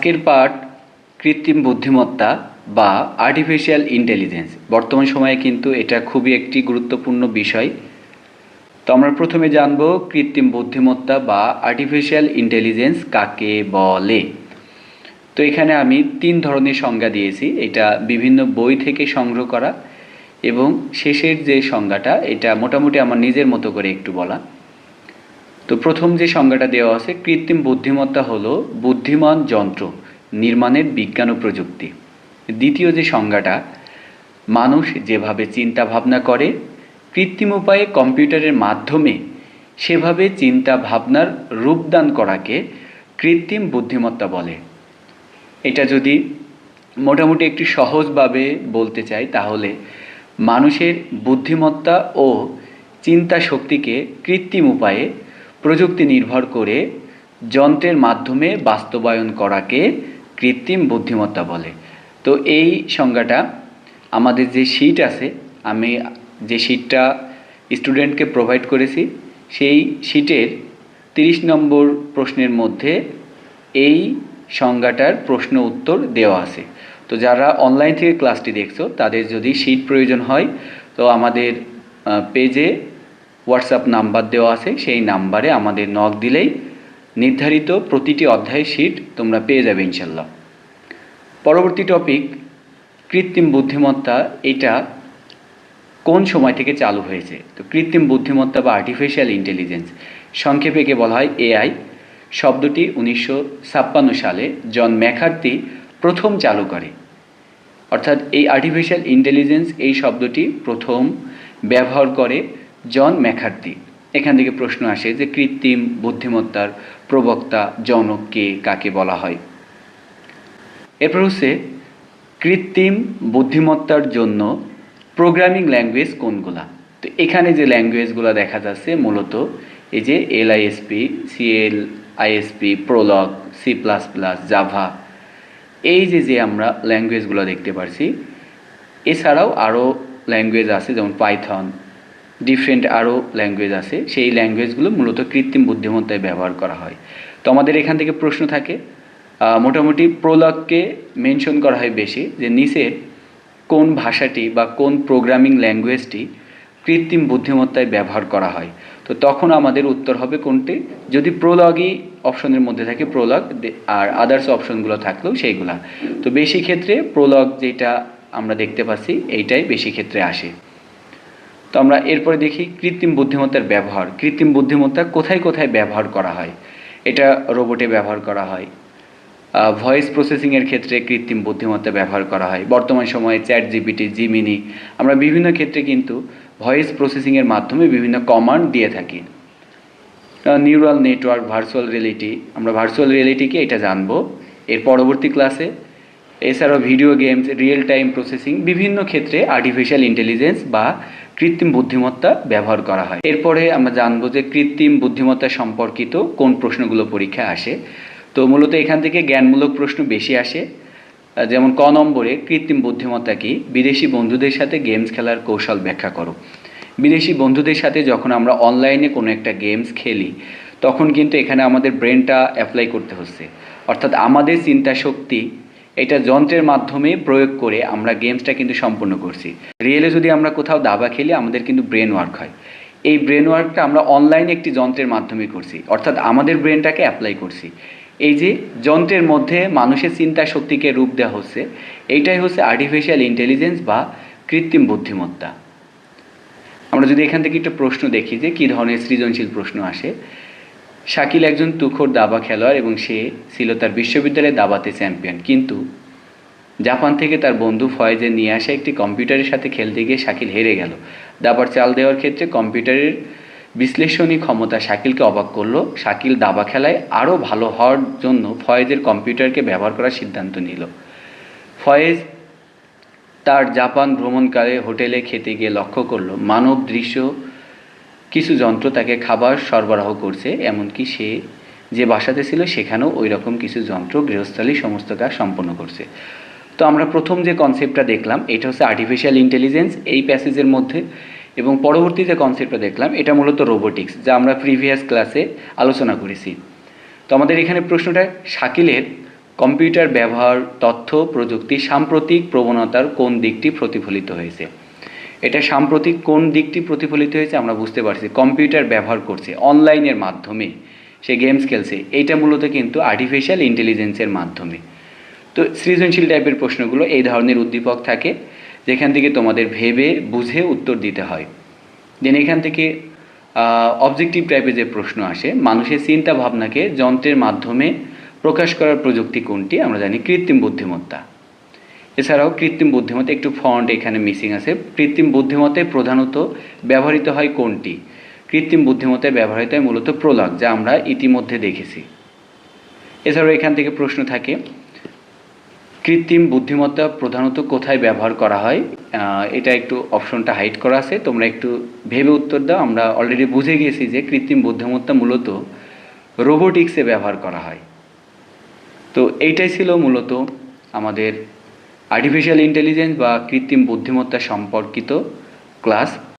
আজকের পাঠ, কৃত্রিম বুদ্ধিমত্তা বা আর্টিফিশিয়াল ইন্টেলিজেন্স বর্তমান সময়ে কিন্তু এটা খুবই একটি গুরুত্বপূর্ণ বিষয়। তো আমরা প্রথমে জানব কৃত্রিম বুদ্ধিমত্তা বা আর্টিফিশিয়াল ইন্টেলিজেন্স কাকে বলে। তো এখানে আমি তিন ধরনের সংজ্ঞা দিয়েছি। এটা বিভিন্ন বই থেকে সংগ্রহ করা এবং শেষের যে সংজ্ঞাটা, এটা মোটামুটি আমার নিজের মতো করে একটু বলা। তো প্রথম যে সংজ্ঞাটা দেওয়া আছে, কৃত্রিম বুদ্ধিমত্তা হলো বুদ্ধিমান যন্ত্র, নির্মাণের বিজ্ঞান ও প্রযুক্তি। দ্বিতীয় যে সংজ্ঞাটা, মানুষ যেভাবে চিন্তা ভাবনা করে, কৃত্রিম উপায়ে কম্পিউটারের মাধ্যমে সেভাবে চিন্তা ভাবনার রূপদান করাকে কৃত্রিম বুদ্ধিমত্তা বলে। এটা যদি মোটামুটি একটু সহজভাবে বলতে চাই, তাহলে মানুষের বুদ্ধিমত্তা ও চিন্তা শক্তিকে কৃত্রিম উপায়ে প্রযুক্তি নির্ভর করে যন্ত্রের মাধ্যমে বাস্তবায়ন করাকে কৃত্রিম বুদ্ধিমত্তা বলে। তো এই সংজ্ঞাটা, আমাদের যে শিট আছে, আমি যে শিটটা স্টুডেন্টকে প্রোভাইড করেছি, সেই শিটের তিরিশ নম্বর প্রশ্নের মধ্যে এই সংজ্ঞাটার প্রশ্ন উত্তর দেওয়া আছে। তো যারা অনলাইন থেকে ক্লাসটি দেখছ, তাদের যদি শিট প্রয়োজন হয়, তো আমাদের পেজে হোয়াটসঅ্যাপ নাম্বার দেওয়া আছে, সেই নাম্বারে আমাদের নক দিলেই নির্ধারিত প্রতিটি অধ্যায়ের শিট তোমরা পেয়ে যাবে ইনশাল্লাহ। পরবর্তী টপিক কৃত্রিম বুদ্ধিমত্তা, এটা কোন সময় থেকে চালু হয়েছে? তো কৃত্রিম বুদ্ধিমত্তা বা আর্টিফিশিয়াল ইন্টেলিজেন্স সংক্ষেপে একে বলা হয় এআই শব্দটি উনিশশো ছাপ্পান্ন সালে জন ম্যাকার্তি প্রথম চালু করে। অর্থাৎ এই আর্টিফিশিয়াল ইন্টেলিজেন্স এই শব্দটি প্রথম ব্যবহার করে জন ম্যাকার্তি এখান থেকে প্রশ্ন আসে যে কৃত্রিম বুদ্ধিমত্তার প্রবক্তা জনক কে, কাকে বলা হয়? এরপর হচ্ছে, কৃত্রিম বুদ্ধিমত্তার জন্য প্রোগ্রামিং ল্যাঙ্গুয়েজ কোনগুলা? তো এখানে যে ল্যাঙ্গুয়েজগুলো দেখা যাচ্ছে মূলত, এই যে L ISP CL ISP Prolog C plus plus Java এই যে যে আমরা ল্যাঙ্গুয়েজগুলো দেখতে পারছি, এছাড়াও আরও ল্যাঙ্গুয়েজ আছে যেমন পাইথন ডিফারেন্ট আরও ল্যাঙ্গুয়েজ আছে। সেই ল্যাঙ্গুয়েজগুলো মূলত কৃত্রিম বুদ্ধিমত্তায় ব্যবহার করা হয়। তো আমাদের এখান থেকে প্রশ্ন থাকে মোটামুটি প্রোলগকে মেনশন করা হয় বেশি যে নিচের কোন ভাষাটি বা কোন প্রোগ্রামিং ল্যাঙ্গুয়েজটি কৃত্রিম বুদ্ধিমত্তায় ব্যবহার করা হয়। তো তখন আমাদের উত্তর হবে কোনটি? যদি প্রোলগই অপশনের মধ্যে থাকে প্রোলগ আর আদার্স অপশনগুলো থাকলেও সেইগুলা। তো বেশি ক্ষেত্রে প্রোলগ যেটা আমরা দেখতে পাচ্ছি, এইটাই বেশি ক্ষেত্রে আসে। তো আমরা এরপরে দেখি কৃত্রিম বুদ্ধিমত্তার ব্যবহার। কৃত্রিম বুদ্ধিমত্তা কোথায় কোথায় ব্যবহার করা হয়? এটা রোবটে ব্যবহার করা হয়। ভয়েস প্রসেসিংয়ের ক্ষেত্রে কৃত্রিম বুদ্ধিমত্তা ব্যবহার করা হয়। বর্তমান সময়ে চ্যাট জিপিটি জিমিনি আমরা বিভিন্ন ক্ষেত্রে কিন্তু ভয়েস প্রসেসিংয়ের মাধ্যমে বিভিন্ন কমান্ড দিয়ে থাকি। নিউরাল নেটওয়ার্ক ভার্চুয়াল রিয়েলিটি আমরা ভার্চুয়াল রিয়েলিটিকে এটা জানব। এর পরবর্তী ক্লাসে এছাড়াও video games real time processing বিভিন্ন ক্ষেত্রে আর্টিফিশিয়াল ইন্টেলিজেন্স বা কৃত্রিম বুদ্ধিমত্তা ব্যবহার করা হয়। এরপরে আমরা জানব যে কৃত্রিম বুদ্ধিমত্তা সম্পর্কিত কোন প্রশ্নগুলো পরীক্ষায় আসে। তো মূলত এখান থেকে জ্ঞানমূলক প্রশ্ন বেশি আসে। যেমন ক নম্বরে, কৃত্রিম বুদ্ধিমত্তা কি? বিদেশি বন্ধুদের সাথে গেমস খেলার কৌশল ব্যাখ্যা করো। বিদেশি বন্ধুদের সাথে যখন আমরা অনলাইনে কোনো একটা গেমস খেলি, তখন কিন্তু এখানে আমাদের ব্রেনটা অ্যাপ্লাই করতে হচ্ছে। অর্থাৎ আমাদের চিন্তা শক্তি এটা যন্ত্রের মাধ্যমে প্রয়োগ করে আমরা গেমসটা কিন্তু সম্পূর্ণ করছি। রিয়েলে যদি আমরা কোথাও দাবা খেলি, আমাদের কিন্তু ব্রেন ওয়ার্ক হয়। এই ব্রেন ওয়ার্কটা আমরা অনলাইনে একটি যন্ত্রের মাধ্যমে করছি। অর্থাৎ আমাদের ব্রেনটাকে অ্যাপ্লাই করছি। এই যে যন্ত্রের মধ্যে মানুষের চিন্তা শক্তিকে রূপ দেওয়া হচ্ছে, এইটাই হচ্ছে আর্টিফিশিয়াল ইন্টেলিজেন্স বা কৃত্রিম বুদ্ধিমত্তা। আমরা যদি এখান থেকে একটা প্রশ্ন দেখি যে কী ধরনের সৃজনশীল প্রশ্ন আসে শাকিল একজন তুখোর দাবা খেলোয়াড় এবং সে ছিল তার বিশ্ববিদ্যালয়ে দাবাতে চ্যাম্পিয়ন। কিন্তু জাপান থেকে তার বন্ধু ফয়েজের নিয়ে আসা একটি কম্পিউটারের সাথে খেলতে গিয়ে শাকিল হেরে গেল। দাবার চাল দেওয়ার ক্ষেত্রে কম্পিউটারের বিশ্লেষণী ক্ষমতা শাকিলকে অবাক করল। শাকিল দাবা খেলায় আরও ভালো হওয়ার জন্য ফয়েজের কম্পিউটারকে ব্যবহার করার সিদ্ধান্ত নিল। ফয়েজ তার জাপান ভ্রমণকালে হোটেলে খেতে গিয়ে লক্ষ্য করল, মানব দৃশ্য কিছু যন্ত্র তাকে খাবার সরবরাহ করছে, এমনকি সে যে বাসাতে ছিল সেখানেও ওই রকম কিছু যন্ত্র গৃহস্থালী সমস্ত কাজ সম্পন্ন করছে। তো আমরা প্রথম যে কনসেপ্টটা দেখলাম, এটা হচ্ছে আর্টিফিশিয়াল ইন্টেলিজেন্স এই প্যাসেজের মধ্যে, এবং পরবর্তী যে কনসেপ্টটা দেখলাম, এটা মূলত রোবোটিক্স যা আমরা প্রিভিয়াস ক্লাসে আলোচনা করেছি। তো আমাদের এখানে প্রশ্নটা, শাকিলের কম্পিউটার ব্যবহার, তথ্য, প্রযুক্তি, সাম্প্রতিক প্রবণতার কোন দিকটি প্রতিফলিত হয়েছে? এটা সাম্প্রতিক কোন দিকটি প্রতিফলিত হয়েছে আমরা বুঝতে পারছি। কম্পিউটার ব্যবহার করছে, অনলাইনের মাধ্যমে সে গেমস খেলছে। এইটা মূলত কিন্তু আর্টিফিশিয়াল ইন্টেলিজেন্সের মাধ্যমে। তো সৃজনশীল টাইপের প্রশ্নগুলো এই ধরনের উদ্দীপক থাকে, যেখান থেকে তোমাদের ভেবে বুঝে উত্তর দিতে হয়। দেন এখান থেকে অবজেক্টিভ টাইপের যে প্রশ্ন আসে, মানুষের চিন্তা ভাবনাকে যন্ত্রের মাধ্যমে প্রকাশ করার প্রযুক্তি কোনটি? আমরা জানি কৃত্রিম বুদ্ধিমত্তা। এছাড়াও কৃত্রিম বুদ্ধিমত্তা, একটু ফন্ট এখানে মিসিং আছে। কৃত্রিম বুদ্ধিমত্তায় প্রধানত ব্যবহৃত হয় কোনটি? কৃত্রিম বুদ্ধিমত্তায় ব্যবহৃত হয় মূলত প্রলাগ, যা আমরা ইতিমধ্যে দেখেছি। এছাড়াও এখান থেকে প্রশ্ন থাকে, কৃত্রিম বুদ্ধিমত্তা প্রধানত কোথায় ব্যবহার করা হয়? এটা একটু অপশনটা হাইড করা আছে। তোমরা একটু ভেবে উত্তর দাও। আমরা অলরেডি বুঝে গেছি যে কৃত্রিম বুদ্ধিমত্তা মূলত রোবোটিক্সে ব্যবহার করা হয়। তো এইটাই ছিল মূলত আমাদের আর্টিফিশিয়াল ইন্টেলিজেন্স বা কৃত্রিম বুদ্ধিমত্তা সম্পর্কিত ক্লাস